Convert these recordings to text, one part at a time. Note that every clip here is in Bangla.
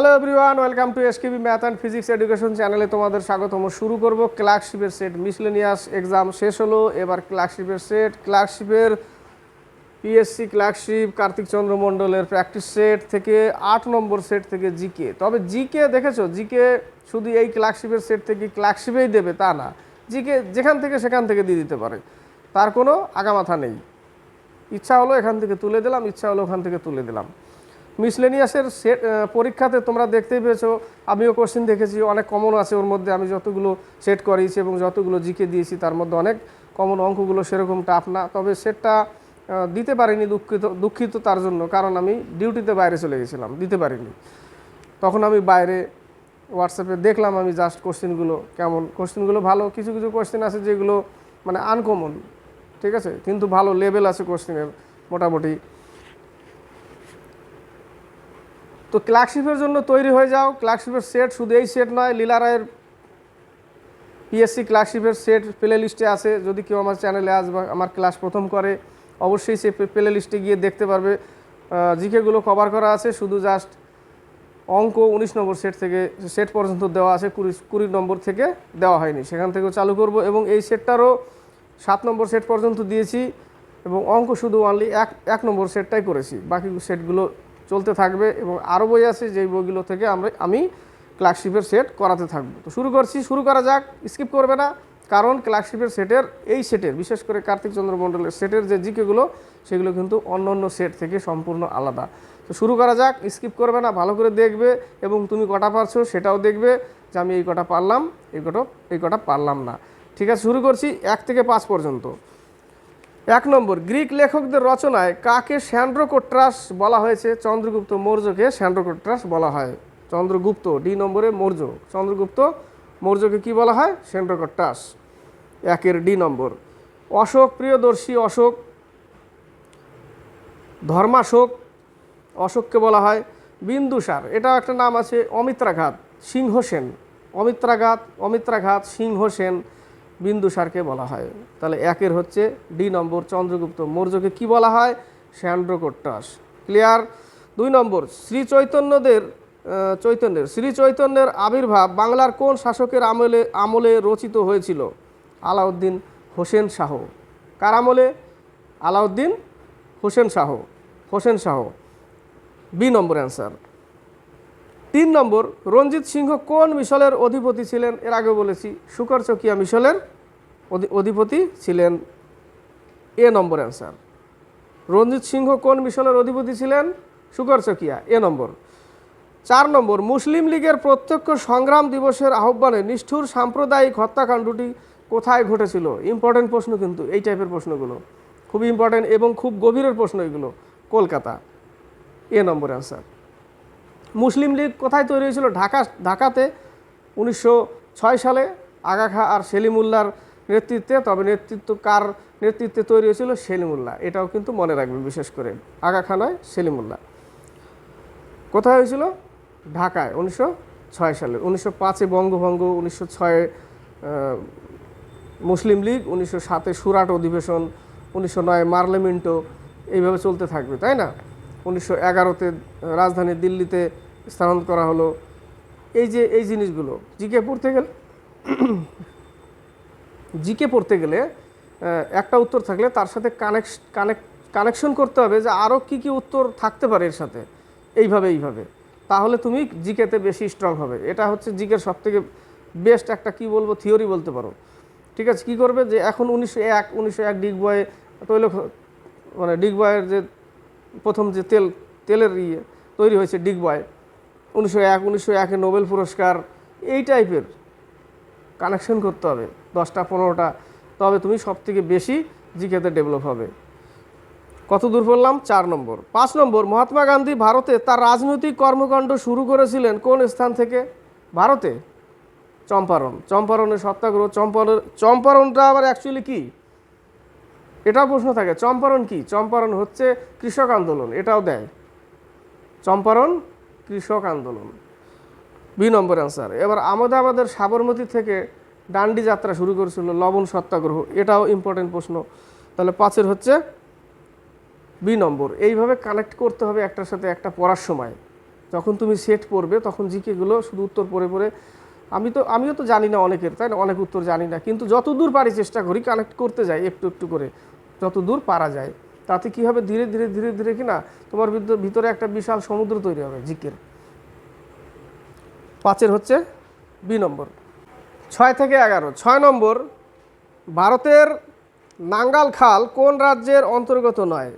Hello everyone welcome to SKB math and physics education চ্যানেলে তোমাদের স্বাগতম। শুরু করব ক্লার্কশিপের সেট মিসলেনিয়াস এক্সাম শেষ হলো, এবার ক্লার্কশিপের সেট ক্লার্কশিপের পিএসসি ক্লার্কশিপ কার্তিক চন্দ্র মণ্ডলের প্র্যাকটিস সেট থেকে আট নম্বর সেট থেকে জিকে তবে জিকে দেখেছ জিকে শুধু এই ক্লার্কশিপের সেট থেকে ক্লার্কশিপেই দেবে, তা না। জিকে যেখান থেকে সেখান থেকে দিয়ে দিতে পারে। তার কোনো আগামাথা নেই। ইচ্ছা হলো এখান থেকে তুলে দিলাম, ইচ্ছা হলো ওখান থেকে তুলে দিলাম। মিসলেনিয়াসের সেট পরীক্ষাতে তোমরা দেখতেই পেয়েছ, আমিও কোশ্চেন দেখেছি, অনেক কমন আছে ওর মধ্যে, আমি যতগুলো সেট করিয়েছি এবং যতগুলো জিকে দিয়েছি, তার মধ্যে অনেক কমন অঙ্কগুলো সেরকম টাফ না, তবে সেটটা দিতে পারিনি দুঃখিত দুঃখিত তার জন্য, কারণ আমি ডিউটিতে বাইরে চলে গেছিলাম, দিতে পারিনি। তখন আমি বাইরে হোয়াটসঅ্যাপে দেখলাম আমি জাস্ট কোশ্চেনগুলো কেমন কোশ্চেনগুলো ভালো, কিছু কিছু কোশ্চেন আছে যেগুলো মানে আনকমন ঠিক আছে? কিন্তু ভালো লেভেল আছে কোশ্চেনের মোটামুটি। তো ক্লার্কশিপের জন্য তৈরি হয়ে যাও। ক্লার্কশিপের সেট শুধু এই সেট নয়, লীলা রায়ের পিএসসি ক্লার্কশিপের সেট প্লে লিস্টে আছে। যদি কেউ আমার চ্যানেলে আসবে আমার ক্লাস প্রথম করে, অবশ্যই সে প্লে লিস্টে গিয়ে দেখতে পারবে। জিকেগুলো কভার করা আছে, শুধু জাস্ট অঙ্ক উনিশ নম্বর সেট থেকে, সেট পর্যন্ত দেওয়া আছে, কুড়ি কুড়ি নম্বর থেকে দেওয়া হয়নি। সেখান থেকেও চালু করব এবং এই সেটটারও সাত নম্বর সেট পর্যন্ত দিয়েছি এবং অঙ্ক শুধু অনলি এক এক নম্বর সেটটাই করেছি। বাকি সেটগুলো চলতে থাকবে এবং আরও বই আছে যেই বইগুলো থেকে আমরা, আমি ক্লার্কশিপের সেট করাতে থাকব। তো শুরু করছি, শুরু করা যাক, স্কিপ করবে না, কারণ ক্লার্কশিপের সেটের, এই সেটের, বিশেষ করে কার্তিক চন্দ্র মণ্ডলের সেটের যে জিকেগুলো, সেগুলো কিন্তু অন্য অন্য সেট থেকে সম্পূর্ণ আলাদা। তো শুরু করা যাক, স্কিপ করবে না, ভালো করে দেখবে এবং তুমি কটা পারছ সেটাও দেখবে যে আমি এই কটা পারলাম, এই কটা এই কটা পারলাম না। ঠিক আছে, শুরু করছি, এক থেকে পাঁচ পর্যন্ত। এক নম্বর, গ্রিক লেখকদের রচনায় কাকে স্যান্ড্রোকোট্রাস বলা হয়েছে? চন্দ্রগুপ্ত মৌর্যকে স্যান্ড্রোকোট্রাস বলা হয়। চন্দ্রগুপ্ত, ডি নম্বরে মৌর্য। চন্দ্রগুপ্ত মৌর্যকে কি বলা হয়? স্যান্ড্রোকোট্রাস একের ডি নম্বর, অশোক প্রিয়দর্শী অশোক, ধর্মাশোক অশোককে বলা হয়। বিন্দুসার, এটাও একটা নাম আছে, অমিত্রাঘাত সিংহসেন অমিত্রাঘাত অমিত্রাঘাত সিংহসেন বিন্দুসারকে বলা হয়। তাহলে একের হচ্ছে ডি নম্বর চন্দ্রগুপ্ত মৌর্যকে কি বলা হয়? স্যান্ড্রোকোট্টাস। ক্লিয়ার? দুই নম্বর, শ্রী চৈতন্যদের চৈতন্যের, শ্রী চৈতন্যের আবির্ভাব বাংলার কোন শাসকের আমলে আমলে রচিত হয়েছিল? আলাউদ্দিন হোসেন শাহ। কার আমলে? আলাউদ্দিন হোসেন শাহ। হোসেন শাহ। বি নম্বর অ্যান্সার। তিন নম্বর, রঞ্জিত সিংহ কোন মিশলের অধিপতি ছিলেন? এর আগে বলেছি শুকর চকিয়া মিশলের অধি- অধিপতি ছিলেন। এ নম্বর অ্যান্সার। রঞ্জিত সিংহ কোন মিশলের অধিপতি ছিলেন? শুকর চকিয়া, এ নম্বর। চার নম্বর, মুসলিম লীগের প্রত্যক্ষ সংগ্রাম দিবসের আহ্বানে নিষ্ঠুর সাম্প্রদায়িক হত্যাকাণ্ডটি কোথায় ঘটেছিল? ইম্পর্টেন্ট প্রশ্ন কিন্তু, এই টাইপের প্রশ্নগুলো। খুব ইম্পর্টেন্ট এবং খুব গভীরের প্রশ্ন এগুলো। Kolkata, A number answer. Muslim League কোথায় তৈরি হয়েছিল? ঢাকা, ঢাকাতে উনিশশো ছয় সালে আগা খা আর সেলিমুল্লার নেতৃত্বে, তবে নেতৃত্ব কার নেতৃত্বে তৈরি হয়েছিল? সেলিমুল্লাহ। এটাও কিন্তু মনে রাখবে বিশেষ করে। আগা খা নয়, সেলিমুল্লাহ। কোথায় হয়েছিল? ঢাকায়, উনিশশো ছয় সালে। উনিশশো পাঁচে বঙ্গভঙ্গ, উনিশশো ছয়ে মুসলিম লীগ, উনিশশো সাতে সুরাট অধিবেশন, উনিশশো নয় মার্লেমেন্টো। এইভাবে চলতে থাকবে, তাই না? উনিশশো এগারোতে রাজধানী দিল্লিতে স্থানান্তর করা হলো। এই যে, এই জিনিসগুলো, জিকে পড়তে গেলে, জিকে পড়তে গেলে একটা উত্তর থাকলে তার সাথে কানেক্ট কানেক্ট, কানেকশন করতে হবে যে আরও কী কী উত্তর থাকতে পারে এর সাথে। এইভাবে এইভাবে। তাহলে তুমি জিকেতে বেশি স্ট্রং হবে। এটা হচ্ছে জিকের সবথেকে বেস্ট একটা কি বলব থিওরি বলতে পারো। ঠিক আছে, কী করবে যে এখন উনিশশো এক উনিশশো এক ডিগবয়ে তৈল মানে ডিগবয়ের যে প্রথম যে তেল, তেলের ইয়ে তৈরি হয়েছে ডিগবয় উনিশশো এক, উনিশশো একে নোবেল পুরস্কার, এই টাইপের কানেকশন করতে হবে, দশটা, পনেরোটা, তবে তুমি সব থেকে বেশি জিকেতে ডেভেলপ হবে। কত দূর পড়লাম চার নম্বর। পাঁচ নম্বর, মহাত্মা গান্ধী ভারতে তার রাজনৈতিক কর্মকাণ্ড শুরু করেছিলেন কোন স্থান থেকে? ভারতে? চম্পারণ। চম্পারণের সত্যাগ্রহ, চম্পারণ, চম্পারণটা আবার অ্যাকচুয়ালি কি? এটাও প্রশ্ন থাকে, চম্পারণ কি? চম্পারণ হচ্ছে কৃষক আন্দোলন, এটাও দেয়। চম্পারণ, কৃষক আন্দোলন। বি নম্বর অ্যান্সার। এবার আহমেদাবাদের সাবরমতী থেকে ডান্ডি যাত্রা শুরু করেছিল লবণ সত্যাগ্রহ, এটাও ইম্পর্টেন্ট প্রশ্ন। তাহলে পাঁচের হচ্ছে বি নম্বর। এইভাবে কানেক্ট করতে হবে একটার সাথে একটা পড়ার সময়। যখন তুমি সেট পড়বে, তখন জিকেগুলো শুধু উত্তর পড়ে পড়ে। আমি তো, আমিও তো জানি না অনেকের, তাই না? অনেক উত্তর জানি না। কিন্তু যত দূর পারি চেষ্টা করি কানেক্ট করতে যাই একটু একটু করে। যত দূর পারা যায়, তাতে কী হবে? ধীরে ধীরে ধীরে ধীরে কি না? তোমার ভিতরে একটা বিশাল সমুদ্র তৈরি হবে, জিকের। পাঁচের হচ্ছে বি নম্বর। ছয় থেকে এগারো। ছয় নম্বর, ভারতের নাঙ্গাল খাল কোন রাজ্যের অন্তর্গত নয়?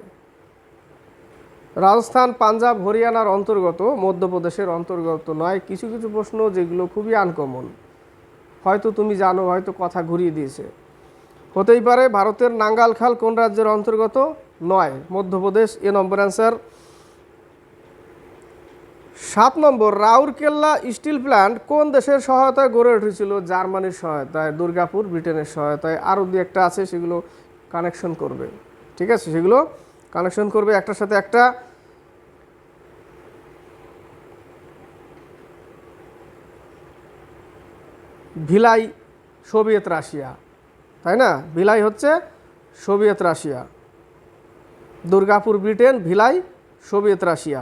রাজস্থান, পাঞ্জাব, হরিয়ানার অন্তর্গত, মধ্যপ্রদেশের অন্তর্গত নয়। কিছু কিছু প্রশ্ন যেগুলো খুবই আনকমন হয়তো তুমি জানো, হয়তো কথা ঘুরিয়ে দিয়েছে। হতেই পারে ভারতের নাঙ্গাল খাল কোন রাজ্যের অন্তর্গত? নয়। মধ্যপ্রদেশ, এ নম্বর অ্যান্সার সাত নম্বর, রাউরকেল্লা স্টিল প্ল্যান্ট কোন দেশের সহায়তায় গড়ে উঠেছিল? জার্মানির সহায়তায়, দুর্গাপুর, ব্রিটেনের সহায়তায়। আরও দু একটা আছে, সেগুলো কানেকশন করবে। ঠিক আছে? সেগুলো কানেকশন করবে একটার সাথে একটা। Bhilai, Soviet Russia. তাই না? ভিলাই হচ্ছে Soviet Russia. Durgapur, Britain, Bhilai Soviet Russia.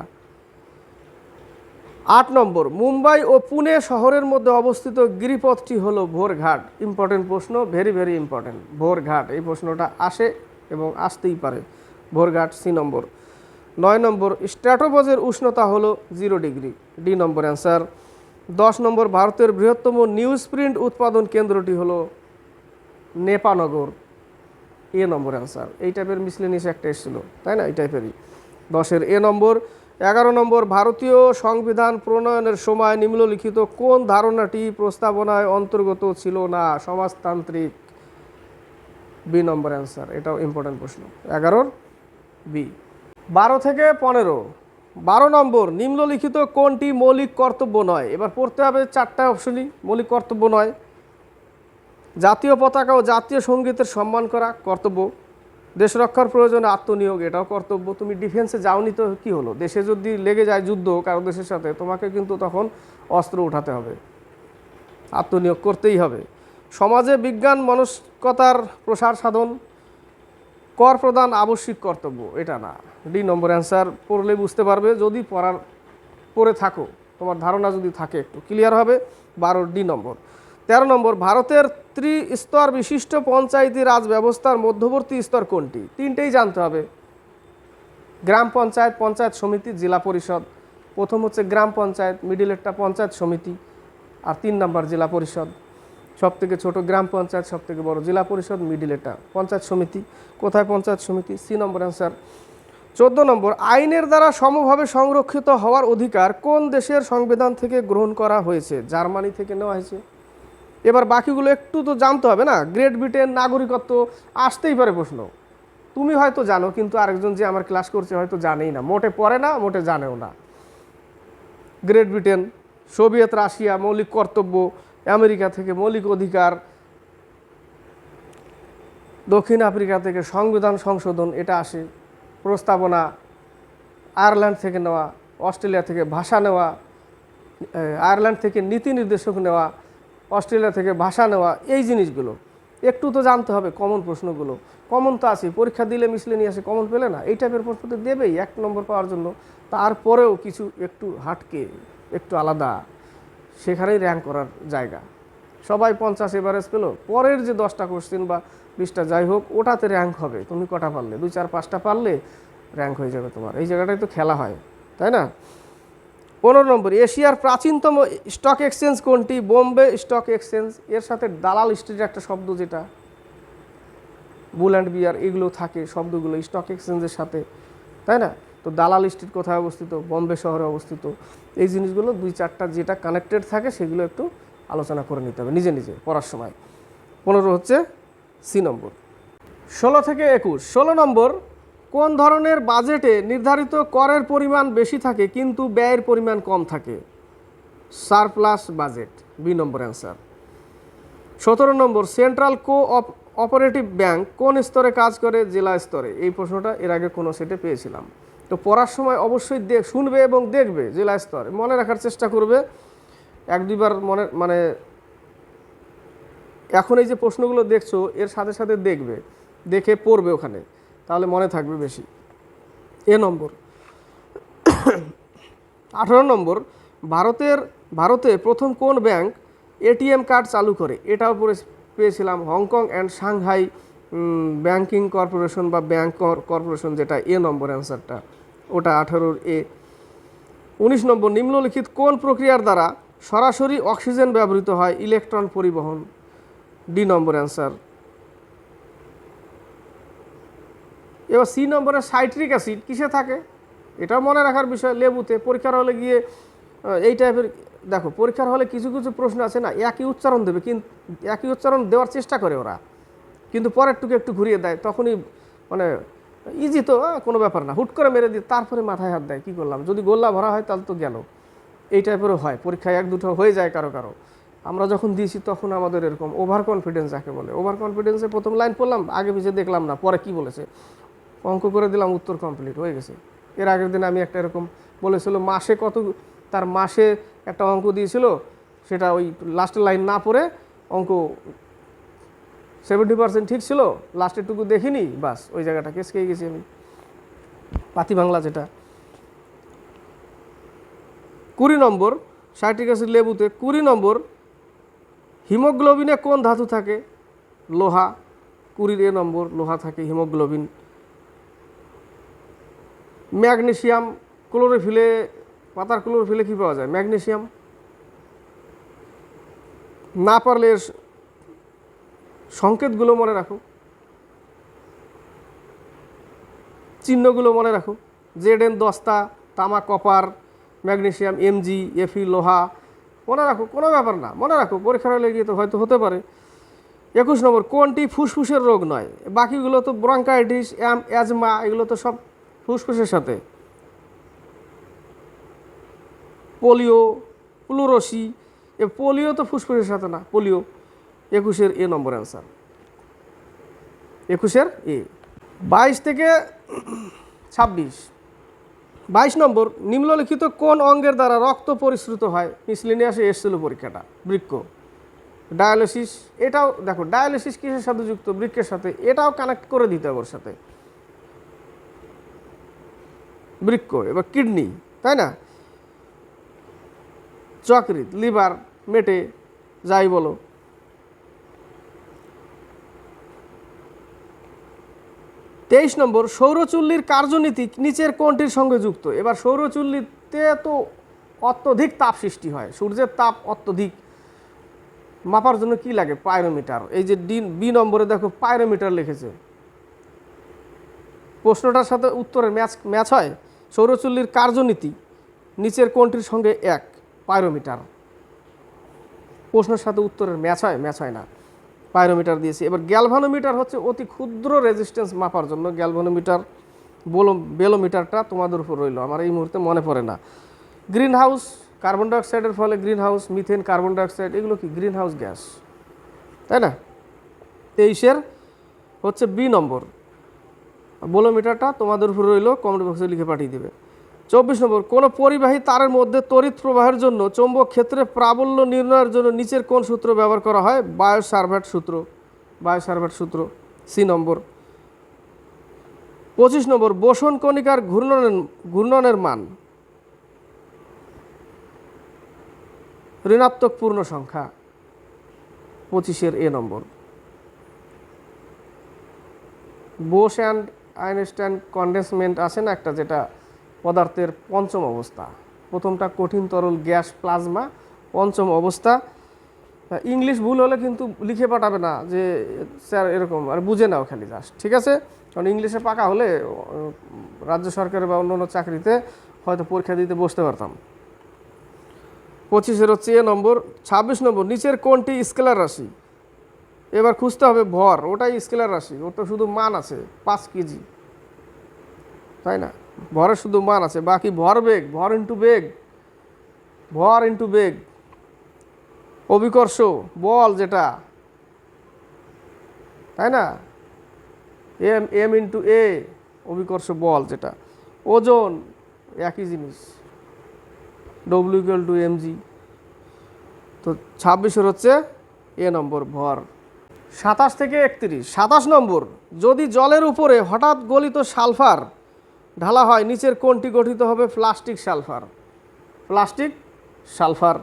আট নম্বর, মুম্বাই ও পুনে শহরের মধ্যে অবস্থিত গিরিপথটি হলো ভোরঘাট। ইম্পর্টেন্ট প্রশ্ন, ভেরি ভেরি ইম্পর্টেন্ট। ভোরঘাট, এই প্রশ্নটা আসে এবং আসতেই পারে। ভোরঘাট, সি নম্বর। নয় নম্বর, স্ট্র্যাটোপজের উষ্ণতা হলো জিরো ডিগ্রি। ডি নম্বর অ্যান্সার। দশ নম্বর, ভারতের বৃহত্তম নিউজ প্রিন্ট উৎপাদন কেন্দ্রটি হলো নেপানগর এ নম্বর অ্যান্সার এই টাইপের মিসলেনিস একটা এসেছিল, তাই না? এই টাইপেরই দশের এ নম্বর, এগারো নম্বর, ভারতীয় সংবিধান প্রণয়নের সময় নিম্নলিখিত কোন ধারণাটি প্রস্তাবনায় অন্তর্গত ছিল না? সমাজতান্ত্রিক। বি নম্বর অ্যান্সার এটাও ইম্পর্টেন্ট প্রশ্ন। এগারোর বি বারো থেকে পনেরো। বারো নম্বর, নিম্নলিখিত কোনটি মৌলিক কর্তব্য নয়? এবার পড়তে হবে চারটা অপশনই মৌলিক কর্তব্য নয়। জাতীয় পতাকা ও জাতীয় সঙ্গীতের সম্মান করা কর্তব্য। দেশ রক্ষার প্রয়োজনে, আত্মনিয়োগ, এটাও কর্তব্য। তুমি ডিফেন্সে যাওনি তো কী হলো? দেশে যদি লেগে যায় যুদ্ধ কারও দেশের সাথে, তোমাকে কিন্তু তখন অস্ত্র উঠাতে হবে। আত্মনিয়োগ করতেই হবে। সমাজে বিজ্ঞান, মনস্কতার প্রসার সাধন, কর প্রদান আবশ্যিক কর্তব্য, এটা না। ডি নম্বর অ্যান্সার পড়লে বুঝতে পারবে, যদি পড়ার, পড়ে থাকো, তোমার ধারণা যদি থাকে একটু ক্লিয়ার হবে। বারো ডি নম্বর। তেরো নম্বর, ভারতের ত্রিস্তর বিশিষ্ট পঞ্চায়েতি রাজ ব্যবস্থার মধ্যবর্তী স্তর কোনটি? তিনটেই জানতে হবে। গ্রাম পঞ্চায়েত পঞ্চায়েত সমিতি, জেলা পরিষদ। প্রথম হচ্ছে গ্রাম পঞ্চায়েত মিডিলেরটা পঞ্চায়েত সমিতি আর তিন নম্বর জেলা পরিষদ। সব থেকে ছোট গ্রাম পঞ্চায়েত সব থেকে বড় জেলা পরিষদ মিডিলেরটা পঞ্চায়েত সমিতি। কোথায় পঞ্চায়েত সমিতি? সি নম্বর অ্যান্সার চোদ্দ নম্বর, আইনের দ্বারা সমভাবে সংরক্ষিত হওয়ার অধিকার কোন দেশের সংবিধান থেকে গ্রহণ করা হয়েছে? জার্মানি থেকে নেওয়া হয়েছে। এবার বাকিগুলো একটু তো জানতে হবে না? গ্রেট ব্রিটেন নাগরিকত্ব আসতেই পারে প্রশ্ন। তুমি হয়তো জানো, কিন্তু আরেকজন যে আমার ক্লাস করছে হয়তো জানেই না। মোটে পড়ে না, মোটে জানেও না। গ্রেট ব্রিটেন সোভিয়েত রাশিয়া মৌলিক কর্তব্য আমেরিকা থেকে মৌলিক অধিকার, দক্ষিণ আফ্রিকা থেকে সংবিধান সংশোধন, এটা আসে। প্রস্তাবনা আয়ারল্যান্ড থেকে নেওয়া অস্ট্রেলিয়া থেকে ভাষা নেওয়া আয়ারল্যান্ড থেকে নীতি নির্দেশক নেওয়া অস্ট্রেলিয়া থেকে ভাষা নেওয়া এই জিনিসগুলো। একটু তো জানতে হবে কমন প্রশ্নগুলো। কমন তো আছে পরীক্ষা দিলে মিশলে নিয়ে আসে কমন পেলে না? এই টাইপের প্রশ্ন তো দেবেই এক নম্বর পাওয়ার জন্য। তারপরেও কিছু একটু হাটকে, একটু আলাদা। সেখানেই র্যাঙ্ক করার জায়গা। সবাই পঞ্চাশ এভারেজ পেল। পরের যে দশটা কোশ্চেন বা বিশটা যাই হোক, ওটাতে র্যাঙ্ক হবে। তুমি কটা পারলে? দুই, চার, পাঁচটা পারলে র্যাঙ্ক হয়ে যাবে তোমার। এই জায়গাটায় তো খেলা হয়, তাই না? পনেরো নম্বর, এশিয়ার প্রাচীনতম স্টক এক্সচেঞ্জ কোনটি? বোম্বে স্টক এক্সচেঞ্জ এর সাথে দালাল স্ট্রিটের একটা শব্দ যেটা বুল অ্যান্ড বিয়ার এগুলো থাকে শব্দগুলো স্টক এক্সচেঞ্জের সাথে, তাই না? তো দালাল স্ট্রিট কোথায় অবস্থিত? বম্বে শহরে অবস্থিত। এই জিনিসগুলো দুই চারটা যেটা কানেক্টেড থাকে সেগুলো একটু আলোচনা করে নিতে হবে, নিজে নিজে পড়ার সময়। পনেরো হচ্ছে সি নম্বর। ষোলো থেকে একুশ। ষোলো নম্বর কোন ধরনের বাজেটে নির্ধারিত করের পরিমাণ বেশি থাকে, কিন্তু ব্যয়ের পরিমাণ কম থাকে? সারপ্লাস বাজেট, বি নম্বর অ্যান্সার। সতেরো নম্বর, সেন্ট্রাল কো অপারেটিভ ব্যাংক কোন স্তরে কাজ করে, জেলা স্তরে? এই প্রশ্নটা এর আগে কোনো সেটে পেয়েছিলাম। তো পড়ার সময় অবশ্যই দেখ শুনবে এবং দেখবে জেলা স্তরে। মনে রাখার চেষ্টা করবে। এক দুইবার মনে মানে এখন এই যে প্রশ্নগুলো দেখছ, এর সাথে সাথে দেখবে, দেখে পড়বে ওখানে। তাহলে মনে থাকবে বেশি। এ নম্বর। আঠারো নম্বর, ভারতের, ভারতে প্রথম কোন ব্যাংক এটিএম কার্ড চালু করে? এটাও পেয়েছিলাম Hong Kong and Shanghai banking corporation বা ব্যাংক কর্পোরেশন যেটা, এ নম্বর অ্যান্সারটা। ওটা আঠারোর এ। উনিশ নম্বর, নিম্নলিখিত কোন প্রক্রিয়ার দ্বারা সরাসরি অক্সিজেন ব্যবহৃত হয়? ইলেকট্রন পরিবহন। ডি নম্বর অ্যান্সার। এবার সি নম্বরে সাইট্রিক অ্যাসিড কিসে থাকে? এটাও মনে রাখার বিষয়, লেবুতে। পরীক্ষার হলে গিয়ে এই টাইপের দেখো, পরীক্ষার হলে কিছু কিছু প্রশ্ন আছে না, একই উচ্চারণ দেবে কিন্তু একই উচ্চারণ দেওয়ার চেষ্টা করে ওরা। কিন্তু পরেরটুকু একটু ঘুরিয়ে দেয়, তখনই মানে ইজি তো কোনো ব্যাপার না। হুট করে মেরে দিয়ে তারপরে মাথায় হাত দেয়, কী করলাম? যদি গোল্লা ভরা হয়, তাহলে তো গেল। এই টাইপেরও হয়, পরীক্ষায় এক দুটো হয়ে যায় কারও কারও। আমরা যখন দিয়েছি, তখন আমাদের এরকম ওভার কনফিডেন্স যাকে বলে। ওভার কনফিডেন্সে প্রথম লাইন পড়লাম, আগে পিছিয়ে দেখলাম না, পরে কি বলেছে? অঙ্ক করে দিলাম, উত্তর কমপ্লিট হয়ে গেছে। এর আগের দিন আমি একটা এরকম বলেছিল, মাসে কত, তার মাসে একটা অঙ্ক দিয়েছিল, সেটা ওই লাস্টের লাইন না পড়ে অঙ্ক সেভেন্টি পার্সেন্ট ঠিক ছিল লাস্টেরটুকু দেখিনি, বাস, ওই জায়গাটা কেস খেয়ে গেছি আমি। পাতি বাংলা যেটা। কুড়ি নম্বর, সাইট্রিক অ্যাসিড লেবুতে কুড়ি নম্বর, হিমোগ্লোবিনে কোন ধাতু থাকে? লোহা। কুড়ির এ নম্বর, লোহা থাকে হিমোগ্লোবিন। ম্যাগনেসিয়াম ক্লোরোফিলে, পাতার ক্লোরোফিলে কী পাওয়া যায়? ম্যাগনেশিয়াম। না পারলে সংকেতগুলো মনে রাখো। চিহ্নগুলো মনে রাখো। জেড এন দস্তা, তামা, কপার ম্যাগনেসিয়াম এমজি এফি, লোহা, মনে রাখো, কোনো ব্যাপার না। মনে রাখো, পরীক্ষার হলে গিয়ে তো হয়তো হতে পারে। একুশ নম্বর, কোনটি ফুসফুসের রোগ নয়? বাকিগুলো তো ব্রঙ্কাইটিস অ্যাজমা, এগুলো তো সব ফুসফুসের সাথে। পোলিও প্লুরোসি এ পোলিও তো ফুসফুসের সাথে না, পোলিও। একুশের এ নম্বর অ্যান্সার। একুশের এ। বাইশ থেকে ছাব্বিশ। বাইশ নম্বর, নিম্নলিখিত কোন অঙ্গের দ্বারা রক্ত পরিশ্রুত হয়? মিসলিনিয়াসে এসছিল পরীক্ষাটা বৃক্ষ ডায়ালিসিস, এটাও দেখো, ডায়ালিসিস কিসের সাথে যুক্ত? বৃক্ষের সাথে। এটাও কানেক্ট করে দিতে হবে ওর সাথে। বৃক্ষ এবার কিডনি, তাই না? যকৃত লিভার, মেটে, যাই বলো। তেইশ নম্বর, সৌরচুল্লির কার্যনীতি নিচের কোনটির সঙ্গে যুক্ত? এবার সৌরচুল্লিতে তো অত্যধিক তাপ সৃষ্টি হয়, সূর্যের তাপ অত্যধিক। মাপার জন্য কি লাগে? পায়রোমিটার এই যে ডি, বি নম্বরে দেখো পাইরোমিটার লিখেছে। প্রশ্নটার সাথে উত্তরের ম্যাচ ম্যাচ হয়? সৌরচুল্লির কার্যনীতি নিচের কোনটির সঙ্গে এক, পাইরোমিটার। প্রশ্নের সাথে উত্তরের ম্যাচ হয় ম্যাচ হয় না। পাইরোমিটার দিয়েছি। এবার গ্যালভানোমিটার হচ্ছে অতি ক্ষুদ্র রেজিস্ট্যান্স মাপার জন্য। গ্যালভানোমিটার, বোলো, বেলোমিটারটা তোমাদের উপর রইল। আমার এই মুহূর্তে মনে পড়ে না। গ্রিন হাউস কার্বন ডাইঅক্সাইডের ফলে green house methane carbon dioxide, এগুলো কি গ্রিন হাউস গ্যাস? তাই না? তেইশের হচ্ছে বি নম্বর। বোলোমিটারটা তোমাদের উপর রইল কমেন্ট বক্সে লিখে পাঠিয়ে দেবে। চব্বিশ নম্বর, কোনো পরিবাহী তারের মধ্যে তড়িৎ প্রবাহের জন্য চৌম্বক ক্ষেত্রে প্রাবল্য নির্ণয়ের জন্য নিচের কোন সূত্র ব্যবহার করা হয়? বায়োসার্ভেট সূত্র বায়োসার্ভেট সূত্র সি নম্বর। পঁচিশ নম্বর, বোসন কণিকার ঘূর্ণনের ঘূর্ণনের মান। ঋণাত্মক পূর্ণ সংখ্যা। পঁচিশের এ নম্বর। বোস অ্যান্ড আইনস্টাইন কন্ডেন্সমেন্ট আছে না একটা যেটা পদার্থের পঞ্চম অবস্থা? প্রথমটা কঠিন তরল গ্যাস প্লাজমা, পঞ্চম অবস্থা। ইংলিশ ভুল হলে কিন্তু লিখে পাঠাবে না যে, স্যার এরকম, আর বুঝে নাও খালি জাস্ট ঠিক আছে? কারণ ইংলিশে পাকা হলে রাজ্য সরকারে বা অন্য অন্য চাকরিতে হয়তো পরীক্ষা দিতে বসতে পারতাম। পঁচিশের হচ্ছে এ নম্বর, ছাব্বিশ নম্বর, নিচের কোনটি স্কেলার রাশি? এবার খুঁজতে হবে ভর, ওটাই স্কেলার রাশি ওটা শুধু মান আছে, পাঁচ কেজি। তাই না? ভরের শুধু মান আছে, বাকি ভর বেগ, ভর ইন্টু বেগ, ভর ইন্টু বেগ। অভিকর্ষ, বল যেটা, তাই না? এম এম ইন্টু এ অভিকর্ষ, বল যেটা। ওজন, একই জিনিস W equal to M G তো ছাব্বিশের হচ্ছে এ নম্বর ভর। সাতাশ থেকে একত্রিশ। সাতাশ নম্বর, যদি জলের উপরে হঠাৎ গলিত সালফার ঢালা হয়, নিচের কোনটি গঠিত হবে প্লাস্টিক সালফার। Plastic sulphur.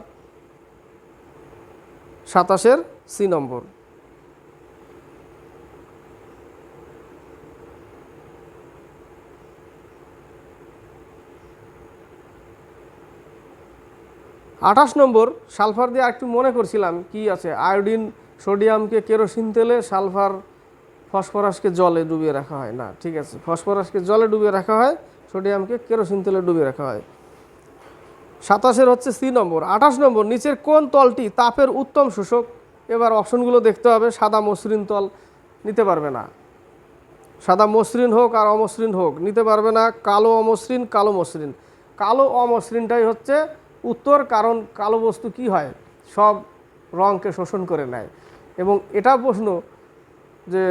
সাতাশের সি নম্বর। আঠাশ নম্বর, সালফার দিয়ে একটু মনে করছিলাম কি আছে। আয়োডিন সোডিয়ামকে কেরোসিন তেলে সালফার ফসফরাসকে জলে ডুবিয়ে রাখা হয়। না, ঠিক আছে। ফসফরাসকে জলে ডুবিয়ে রাখা হয়, সোডিয়ামকে কেরোসিন তেলে ডুবিয়ে রাখা হয়। সাতাশের হচ্ছে সি নম্বর। আঠাশ নম্বর, নিচের কোন তলটি তাপের উত্তম শোষক? এবার অপশনগুলো দেখতে হবে। সাদা মসৃণ তল নিতে পারবে না। সাদা মসৃণ হোক আর অমসৃণ হোক, নিতে পারবে না। কালো অমসৃণ, কালো মসৃণ। কালো অমসৃণটাই হচ্ছে উত্তর, কারণ কালো বস্তু কি হয়? সব রঙকে শোষণ করে নেয়। এবং এটা প্রশ্ন যে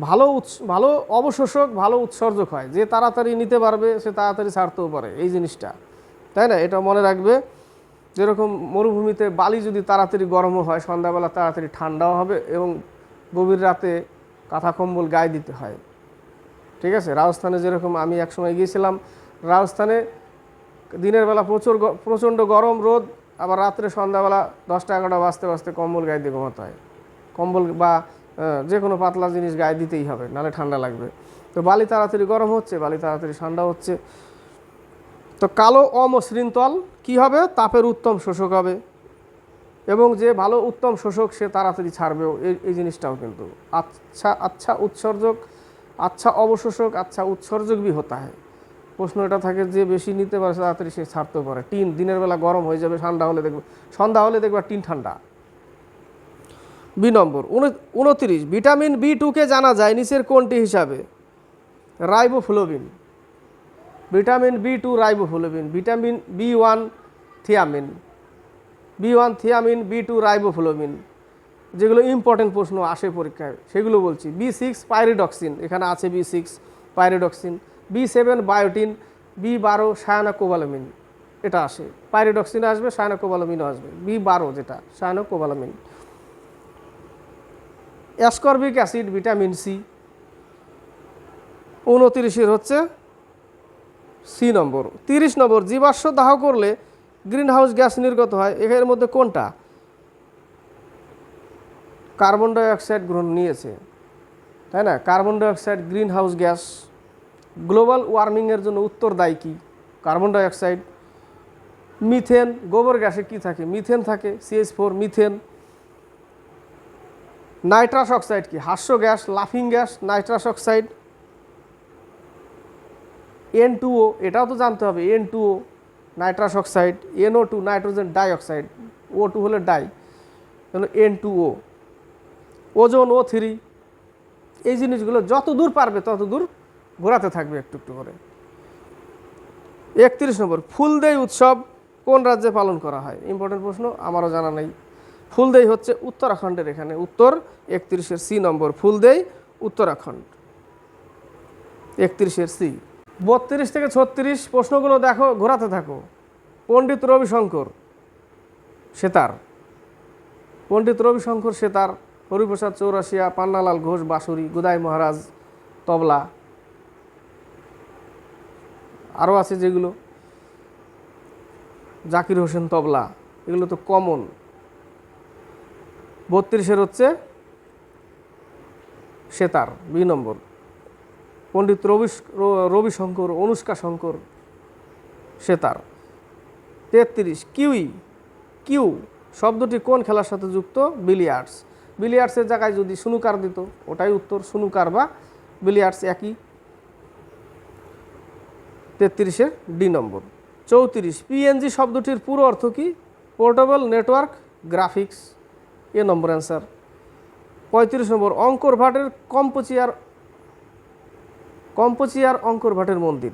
ভালো উৎস ভালো অবশোষক, ভালো উৎসর্জক হয়। যে তাড়াতাড়ি নিতে পারবে, সে তাড়াতাড়ি ছাড়তেও পারে এই জিনিসটা। তাই না? এটা মনে রাখবে। যেরকম মরুভূমিতে বালি যদি তাড়াতাড়ি গরমও হয়, সন্ধ্যাবেলা তাড়াতাড়ি ঠান্ডাও হবে এবং গভীর রাতে কাঁথা কম্বল গায়ে দিতে হয়। ঠিক আছে? রাজস্থানে যেরকম আমি একসময় গিয়েছিলাম, রাজস্থানে দিনের বেলা প্রচুর প্রচণ্ড গরম রোদ আবার রাত্রে সন্ধ্যাবেলা দশটা এগারোটা বাজতে বাজতে কম্বল গায়ে দিয়ে ঘুমাতে হয়। কম্বল বা যে কোনো পাতলা জিনিস গায়ে দিতেই হবে, নাহলে ঠান্ডা লাগবে। তো বালি তাড়াতাড়ি গরম হচ্ছে, বালি তাড়াতাড়ি ঠান্ডা হচ্ছে। তো কালো অমসৃণ তল কী হবে? তাপের উত্তম শোষক হবে। এবং যে ভালো উত্তম শোষক, সে তাড়াতাড়ি ছাড়বেও। এই এই জিনিসটাও কিন্তু। আচ্ছা আচ্ছা উৎসর্জক আচ্ছা অবশোষক আচ্ছা উৎসর্জক বি হতা হয় প্রশ্ন এটা থাকে যে বেশি নিতে পারে, তাড়াতাড়ি সে ছাড়তেও পারে। টিন দিনের বেলা গরম হয়ে যাবে, ঠান্ডা হলে দেখবে, সন্ধ্যা হলে দেখবে টিন ঠান্ডা। বি নম্বর, উন- উনত্রিশ, ভিটামিন বি টুকে জানা যায় নিচের কোনটি হিসাবে? Riboflavin vitamin B two riboflavin vitamin B one, thiamine. B one, thiamine, B two riboflavin যেগুলো ইম্পর্টেন্ট প্রশ্ন আসে পরীক্ষায়, সেগুলো বলছি। B six, pyridoxine. এখানে আছে B six, pyridoxine. B seven biotin B বারো সায়ানাকোবালামিন এটা আসে। পাইরিডক্সিন আসবে সায়ানাকোবালামিনও আসবে। বি বারো যেটা cyanocobalamin ascorbic acid vitamin C উনতিরিশের হচ্ছে সি নম্বর। তিরিশ নম্বর, জীবাশ্ম দাহ করলে গ্রিন হাউস গ্যাস নির্গত হয়। এর মধ্যে কোনটা? কার্বন ডাইঅক্সাইড গ্রহণ নিয়েছে। তাই না? Carbon dioxide greenhouse gas. Global ওয়ার্মিংয়ের জন্য উত্তরদায়ী কি? কার্বন ডাইঅক্সাইড, মিথেন, গোবর গ্যাসে কি থাকে? মিথেন থাকে CS four, methane. Nitrous oxide কি? হাস্য গ্যাস, লাফিং gas, nitrous oxide. N two O এটাও তো জানতে হবে, N two O nitrous oxide NO two, nitrogen dioxide, O two হলে di. N two O. Ozone O three, এই জিনিসগুলো যত দূর পারবে তত দূর ঘোরাতে থাকবে একটু একটু করে। একত্রিশ নম্বর, ফুলদেই উৎসব কোন রাজ্যে পালন করা হয়? ইম্পর্টেন্ট প্রশ্ন, আমারও জানা নেই। ফুলদেই হচ্ছে উত্তরাখণ্ডের এখানে। উত্তর একত্রিশের সি নম্বর, ফুলদেই উত্তরাখণ্ড। একত্রিশের সি। বত্রিশ থেকে ছত্রিশ প্রশ্নগুলো দেখো, ঘোরাতে থাকো। পণ্ডিত রবিশঙ্কর সেতার পণ্ডিত রবিশঙ্কর সেতার হরিপ্রসাদ চৌরাশিয়া, পান্নালাল ঘোষ, বাঁশুরি, গুদাই মহারাজ, তবলা। আরও আছে যেগুলো। জাকির হোসেন তবলা, এগুলো তো কমন বত্রিশের হচ্ছে সেতার বি নম্বর। পণ্ডিত রবি, রবিশঙ্কর, অনুষ্কা শঙ্কর, সেতার। তেত্রিশ, কিউই, কিউ, শব্দটি কোন খেলার সাথে যুক্ত? বিলিয়ার্ডস। বিলিয়ার্ডসের জায়গায় যদি সুনুকার দিত, ওটাই উত্তর, সুনুকার বা বিলিয়ার্ডস একই। তেত্রিশের ডি নম্বর। চৌত্রিশ পিএনজি শব্দটির পুরো অর্থ কি? Portable network graphics A number answer পঁয়ত্রিশ নম্বর, অঙ্কর ভাটের কম্পোচিয়ার কম্পোচিয়ার অঙ্কর ভাটের মন্দির।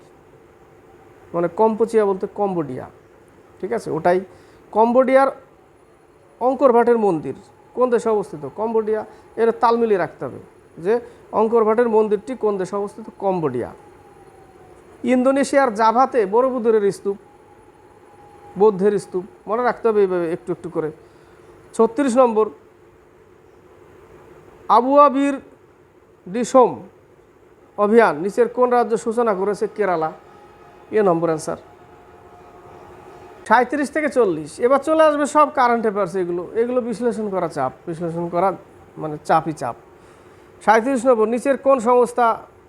মানে কম্পোচিয়া বলতে কম্বোডিয়া। ঠিক আছে? ওটাই। কম্বোডিয়ার অঙ্কর ভাটের মন্দির। কোন দেশে অবস্থিত? কম্বোডিয়া। এর তাল মিলিয়ে রাখতে হবে যে, অঙ্কর ভাটের মন্দিরটি কোন দেশে অবস্থিত? কম্বোডিয়া। ইন্দোনেশিয়ার জাভাতে বড়বুদুরের স্তূপ, বৌদ্ধের স্তূপ, মনে রাখতে হবে এইভাবে একটু একটু করে। ছত্রিশ নম্বর আবুয়াবির ডিসোম অভিযান, নিচের কোন রাজ্য সূচনা করেছে কেরালা? এ নম্বর অ্যান্সার সাঁত্রিশ থেকে চল্লিশ, এবার চলে আসবে সব কারেন্ট অ্যাফেয়ার্স এগুলো। এগুলো বিশ্লেষণ করা চাপ, বিশ্লেষণ করা মানে চাপই চাপ। সাঁত্রিশ নম্বর, নিচের কোন সংস্থা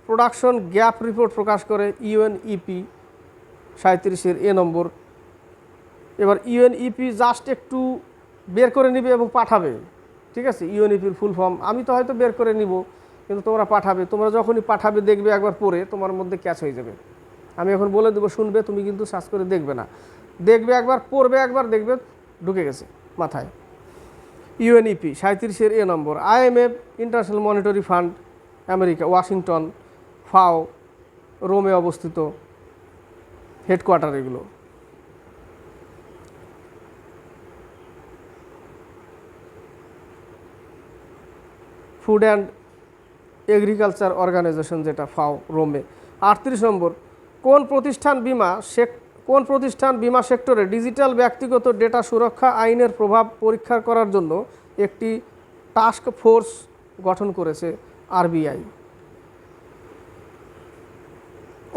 প্রোডাকশন গ্যাপ রিপোর্ট প্রকাশ করে ইউএনইপি সাঁত্রিশের এ নম্বর। এবার ইউএনইপি জাস্ট একটু বের করে নিবে এবং পাঠাবে, ঠিক আছে? ইউএনইপির ফুল ফর্ম আমি তো হয়তো বের করে নিব, কিন্তু তোমরা পাঠাবে। তোমরা যখনই পাঠাবে, দেখবে একবার পরে তোমার মধ্যে ক্যাচ হয়ে যাবে। আমি এখন বলে দেবো, শুনবে, তুমি কিন্তু সার্চ করে দেখবে না। দেখবে একবার, পড়বে একবার, দেখবে ঢুকে গেছে মাথায়। ইউএনইপি সাঁত্রিশের A number. IMF International Monetary Fund America Washington FAO রোমে অবস্থিত হেডকোয়ার্টার এগুলো। ফুড অ্যান্ড এগ্রিকালচার অর্গানাইজেশন যেটা ফাও রোমে। আটত্রিশ নম্বর, কোন প্রতিষ্ঠান বিমা সেক, কোন প্রতিষ্ঠান বিমা সেক্টরে ডিজিটাল ব্যক্তিগত ডেটা সুরক্ষা আইনের প্রভাব পরীক্ষা করার জন্য একটি টাস্ক ফোর্স গঠন করেছে আরবিআই?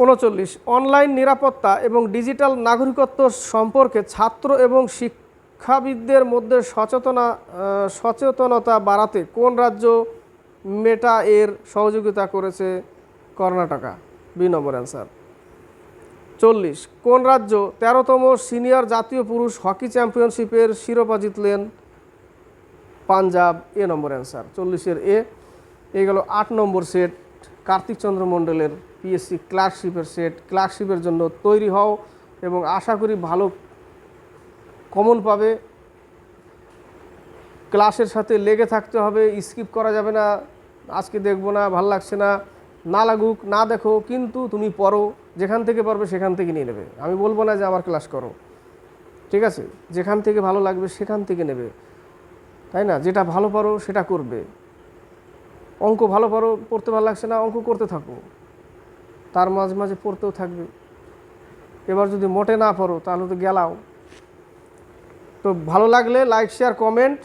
উনচল্লিশ, অনলাইন নিরাপত্তা এবং ডিজিটাল নাগরিকত্ব সম্পর্কে ছাত্র এবং শিক্ষাবিদদের মধ্যে সচেতনা সচেতনতা বাড়াতে কোন রাজ্য মেটা এর সহযোগিতা করেছে কর্ণাটকা? বি নম্বর অ্যান্সার। চল্লিশ, কোন রাজ্য তেরোতম সিনিয়র জাতীয় পুরুষ হকি চ্যাম্পিয়নশিপের শিরোপা জিতলেন? Punjab, A number answer. চল্লিশের এ, এই গেল আট নম্বর সেট কার্তিক চন্দ্র মণ্ডলের পিএসসি ক্লার্কশিপের সেট ক্লার্কশিপের জন্য তৈরি হও এবং আশা করি ভালো কমন পাবে। ক্লাসের সাথে লেগে থাকতে হবে, স্কিপ করা যাবে না, আজকে দেখব না, ভালো লাগছে না না লাগুক, না দেখো, কিন্তু তুমি পড়ো, যেখান থেকে পারবে সেখান থেকে নিয়ে নেবে। আমি বলব না যে আমার ক্লাস করো, ঠিক আছে? যেখান থেকে ভালো লাগবে সেখান থেকে নেবে, তাই না? যেটা ভালো পারো সেটা করবে। অঙ্ক ভালো পারো, পড়তে ভালো লাগছে না, অঙ্ক করতে থাকো। তার মাঝে মাঝে পড়তেও থাকবে। এবার যদি মোটে না পড়ো, তাহলে তো গেলাও। তো ভালো লাগলে লাইক শেয়ার কমেন্ট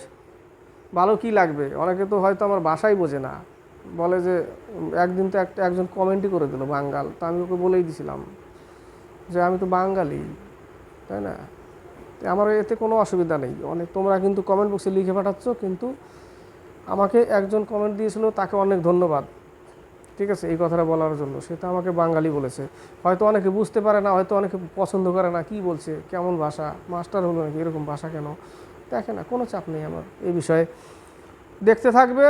ভালো কি লাগবে? অনেকে তো হয়তো আমার বাসাই বোঝে না। বলে যে একদিন তো একটা একজন কমেন্টই করে দিল বাঙ্গাল। তা আমি ওকে বলেই দিছিলাম যে, আমি তো বাঙালি। তাই না? আমার এতে কোনো অসুবিধা নেই। অনেক তোমরা কিন্তু কমেন্ট বক্সে লিখে পাঠাচ্ছ, কিন্তু আমাকে একজন কমেন্ট দিয়েছিল, তাকে অনেক ধন্যবাদ। ঠিক আছে, এই কথাটা বলার জন্য। সে তো আমাকে বাঙালি বলেছে। হয়তো অনেকে বুঝতে পারে না, হয়তো অনেকে পছন্দ করে না, কি বলছে, কেমন ভাষা, মাস্টার হলো নাকি, এরকম ভাষা কেন? দেখে না, কোনো চাপ নেই আমার এই বিষয়ে। দেখতে থাকবে,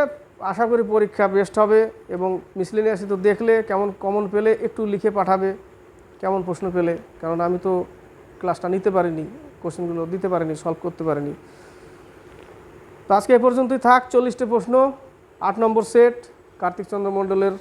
আশা করি পরীক্ষা বেস্ট হবে এবং মিসলিনিয়াসে তো দেখলে কেমন কমন পেলে একটু লিখে পাঠাবে, কেমন প্রশ্ন পেলে। কারণ আমি তো ক্লাসটা নিতে পারিনি কোশ্চেনগুলো দিতে পারিনি সলভ করতে পারিনি। তো আজকে এ পর্যন্তই থাক, চল্লিশটা প্রশ্ন, আট নম্বর সেট কার্তিক চন্দ্র মণ্ডলের